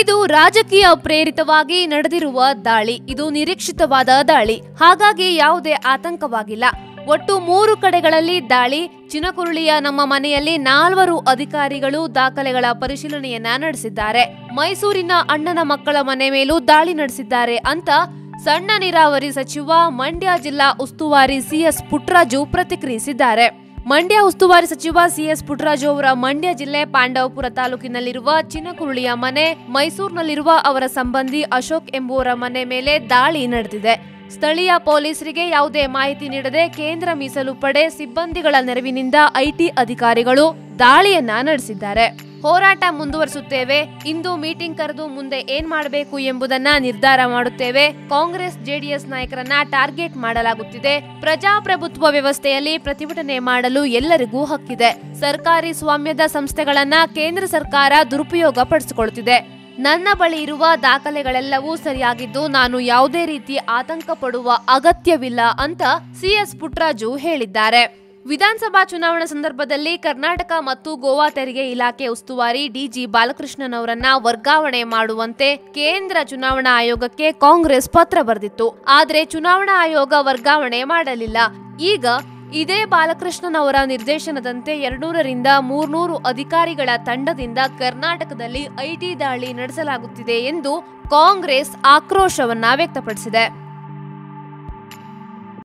ಇದು ರಾಜಕೀಯ ಪ್ರೇರಿತವಾಗಿ ನಡೆದಿರುವ ದಾಳಿ. ಇದು ನಿರೀಕ್ಷಿತವಾದ ದಾಳಿ. ಹಾಗಾಗಿ ಯಾವುದೇ ಆತಂಕವಾಗಿಲ್ಲ. ಒಟ್ಟು ಮೂರು ಕಡೆಗಳಲ್ಲಿ ದಾಳಿ. ಚಿನಕುರುಳಿಯ ನಮ್ಮ ಮನೆಯಲ್ಲಿ ನಾಲ್ವರು ಅಧಿಕಾರಿಗಳು ದಾಖಲೆಗಳ ಪರಿಶೀಲನೆಯನ್ನ ನಡೆಸಿದ್ದಾರೆ. ಮೈಸೂರಿನ ಅಣ್ಣನ ಮಕ್ಕಳ ಮನೆ ಮೇಲೂ ದಾಳಿ ನಡೆಸಿದ್ದಾರೆ ಅಂತ ಸಣ್ಣ ನೀರಾವರಿ ಸಚಿವ ಮಂಡ್ಯ ಜಿಲ್ಲಾ ಉಸ್ತುವಾರಿ ಸಿಎಸ್ ಪುಟ್ರಾಜು ಪ್ರತಿಕ್ರಿಯಿಸಿದ್ದಾರೆ. ಮಂಡ್ಯ ಉಸ್ತುವಾರಿ ಸಚಿವ ಸಿಎಸ್ ಪುಟ್ಟರಾಜು ಅವರ ಮಂಡ್ಯ ಜಿಲ್ಲೆ ಪಾಂಡವಪುರ ತಾಲೂಕಿನಲ್ಲಿರುವ ಚಿನಕುರುಳಿಯ ಮನೆ, ಮೈಸೂರಿನಲ್ಲಿರುವ ಅವರ ಸಂಬಂಧಿ ಅಶೋಕ್ ಎಂಬುವರ ಮನೆ ಮೇಲೆ ದಾಳಿ ನಡೆದಿದೆ. ಸ್ಥಳೀಯ ಪೊಲೀಸರಿಗೆ ಯಾವುದೇ ಮಾಹಿತಿ ನೀಡದೆ ಕೇಂದ್ರ ಮೀಸಲು ಪಡೆ ಸಿಬ್ಬಂದಿಗಳ ನೆರವಿನಿಂದ ಐಟಿ ಅಧಿಕಾರಿಗಳು ದಾಳಿಯನ್ನ ನಡೆಸಿದ್ದಾರೆ. ಹೋರಾಟ ಮುಂದುವರಿಸುತ್ತೇವೆ. ಇಂದು ಮೀಟಿಂಗ್ ಕರೆದು ಮುಂದೆ ಏನ್ ಮಾಡಬೇಕು ಎಂಬುದನ್ನ ನಿರ್ಧಾರ ಮಾಡುತ್ತೇವೆ. ಕಾಂಗ್ರೆಸ್, ಜೆಡಿಎಸ್ ನಾಯಕರನ್ನ ಟಾರ್ಗೆಟ್ ಮಾಡಲಾಗುತ್ತಿದೆ. ಪ್ರಜಾಪ್ರಭುತ್ವ ವ್ಯವಸ್ಥೆಯಲ್ಲಿ ಪ್ರತಿಭಟನೆ ಮಾಡಲು ಎಲ್ಲರಿಗೂ ಹಕ್ಕಿದೆ. ಸರ್ಕಾರಿ ಸ್ವಾಮ್ಯದ ಸಂಸ್ಥೆಗಳನ್ನ ಕೇಂದ್ರ ಸರ್ಕಾರ ದುರುಪಯೋಗ ಪಡಿಸಿಕೊಳ್ಳುತ್ತಿದೆ. ನನ್ನ ಬಳಿ ಇರುವ ದಾಖಲೆಗಳೆಲ್ಲವೂ ಸರಿಯಾಗಿದ್ದು ನಾನು ಯಾವುದೇ ರೀತಿ ಆತಂಕ ಪಡುವ ಅಗತ್ಯವಿಲ್ಲ ಅಂತ ಸಿಎಸ್ ಪುಟ್ರಾಜು ಹೇಳಿದ್ದಾರೆ. ವಿಧಾನಸಭಾ ಚುನಾವಣಾ ಸಂದರ್ಭದಲ್ಲಿ ಕರ್ನಾಟಕ ಮತ್ತು ಗೋವಾ ತೆರಿಗೆ ಇಲಾಖೆ ಉಸ್ತುವಾರಿ ಡಿಜಿ ಬಾಲಕೃಷ್ಣನ್ ಅವರನ್ನ ವರ್ಗಾವಣೆ ಮಾಡುವಂತೆ ಕೇಂದ್ರ ಚುನಾವಣಾ ಆಯೋಗಕ್ಕೆ ಕಾಂಗ್ರೆಸ್ ಪತ್ರ ಬರೆದಿತ್ತು. ಆದರೆ ಚುನಾವಣಾ ಆಯೋಗ ವರ್ಗಾವಣೆ ಮಾಡಲಿಲ್ಲ. ಈಗ ಇದೇ ಬಾಲಕೃಷ್ಣನ್ ಅವರ ನಿರ್ದೇಶನದಂತೆ ಎರಡ್ನೂರರಿಂದ ಮೂರ್ನೂರು ಅಧಿಕಾರಿಗಳ ತಂಡದಿಂದ ಕರ್ನಾಟಕದಲ್ಲಿ ಐಟಿ ದಾಳಿ ನಡೆಸಲಾಗುತ್ತಿದೆ ಎಂದು ಕಾಂಗ್ರೆಸ್ ಆಕ್ರೋಶವನ್ನ ವ್ಯಕ್ತಪಡಿಸಿದೆ.